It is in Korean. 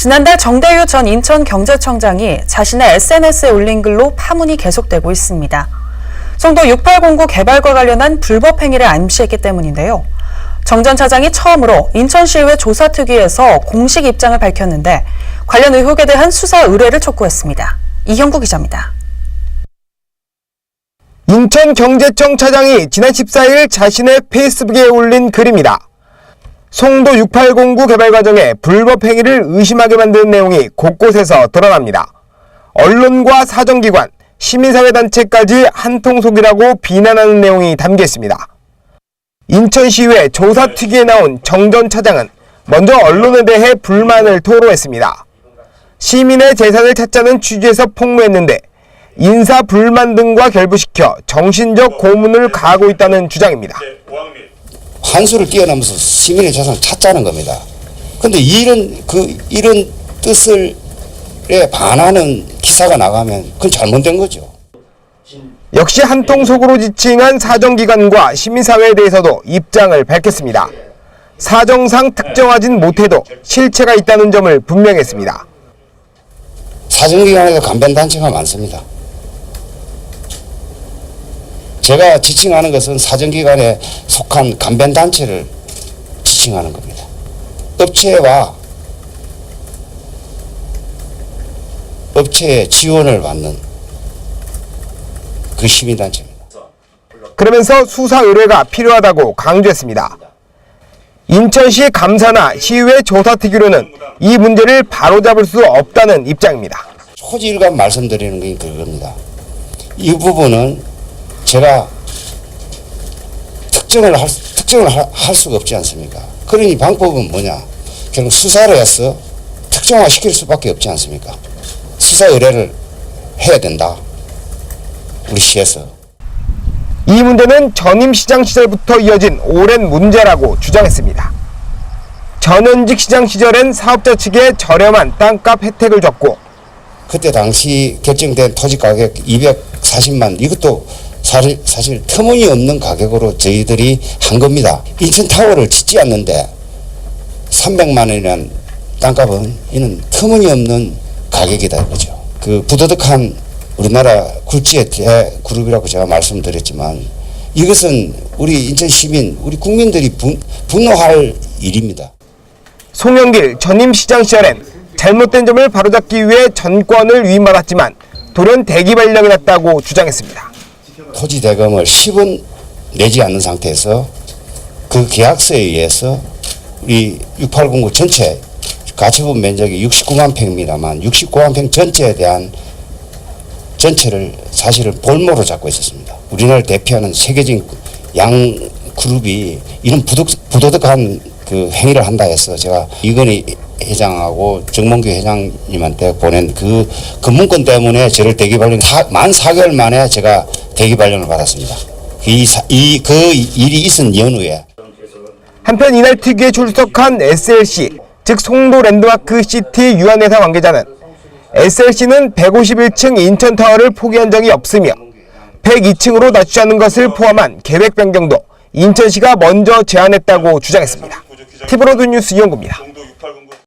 지난달 정대유 전 인천경제청장이 자신의 SNS에 올린 글로 파문이 계속되고 있습니다. 송도 6809 개발과 관련한 불법 행위를 암시했기 때문인데요. 정 전 차장이 처음으로 인천시의회 조사특위에서 공식 입장을 밝혔는데 관련 의혹에 대한 수사 의뢰를 촉구했습니다. 이형구 기자입니다. 인천경제청 차장이 지난 14일 자신의 페이스북에 올린 글입니다. 송도 6809 개발 과정에 불법 행위를 의심하게 만드는 내용이 곳곳에서 드러납니다. 언론과 사정기관, 시민사회단체까지 한통속이라고 비난하는 내용이 담겨 있습니다. 인천시의회 조사특위에 나온 정전 차장은 먼저 언론에 대해 불만을 토로했습니다. 시민의 재산을 찾자는 취지에서 폭로했는데 인사 불만 등과 결부시켜 정신적 고문을 가하고 있다는 주장입니다. 한수를 뛰어넘어서 시민의 재산을 찾자는 겁니다. 근데 이런 그 이런 뜻을 에 반하는 기사가 나가면 그건 잘못된 거죠. 역시 한통 속으로 지칭한 사정기관과 시민사회에 대해서도 입장을 밝혔습니다. 사정상 특정하진 못해도 실체가 있다는 점을 분명했습니다. 사정기관에도 간변 단체가 많습니다. 제가 지칭하는 것은 사정기관에 속한 간변 단체를 지칭하는 겁니다. 업체와 업체의 지원을 받는 그 시민단체입니다. 그러면서 수사 의뢰가 필요하다고 강조했습니다. 인천시 감사나 시의회 조사 특위로는 이 문제를 바로잡을 수 없다는 입장입니다. 초지일관 말씀드리는 게 그겁니다. 이 부분은 제가 특정을 할, 수- 특정을 하- 할 수가 없지 않습니까? 그러니 방법은 뭐냐? 결국 수사를 해서 특정화 시킬 수밖에 없지 않습니까? 수사 의뢰를 해야 된다. 우리 시에서. 이 문제는 전임 시장 시절부터 이어진 오랜 문제라고 주장했습니다. 전현직 시장 시절엔 사업자 측에 저렴한 땅값 혜택을 줬고 그때 당시 결정된 토지 가격 240만 이것도 사실, 사실 터무니없는 가격으로 저희들이 한 겁니다. 인천타워를 짓지 않는데 300만 원이라는 땅값은 이는 터무니없는 가격이다 이거죠. 그 부도덕한 우리나라 굴지의 대그룹이라고 제가 말씀드렸지만 이것은 우리 인천 시민, 우리 국민들이 분, 분노할 일입니다. 송영길 전임 시장 시절엔 잘못된 점을 바로잡기 위해 전권을 위임받았지만 돌연 대기 발령이 났다고 주장했습니다. 토지 대금을 10원 내지 않는 상태에서 그 계약서에 의해서 우리 6809 전체 가처분 면적이 69만 평입니다만 69만 평 전체에 대한 전체를 사실은 볼모로 잡고 있었습니다. 우리나라를 대표하는 세계적인 양 그룹이 이런 부덕, 부도덕한 그 행위를 한다 해서 제가 이건희 회장하고 정몽규 회장님한테 보낸 그, 그 문건 때문에 저를 대기 발령, 사, 만 4개월 만에 제가 대기 발령을 받았습니다. 이, 사- 이, 그 일이 있은 연후에 한편 이날 특위에 출석한 SLC 즉 송도 랜드마크 시티 유한회사 관계자는 SLC는 151층 인천타워를 포기한 적이 없으며 102층으로 낮추자는 것을 포함한 계획 변경도 인천시가 먼저 제안했다고 주장했습니다. 티브로드 뉴스 이영구입니다.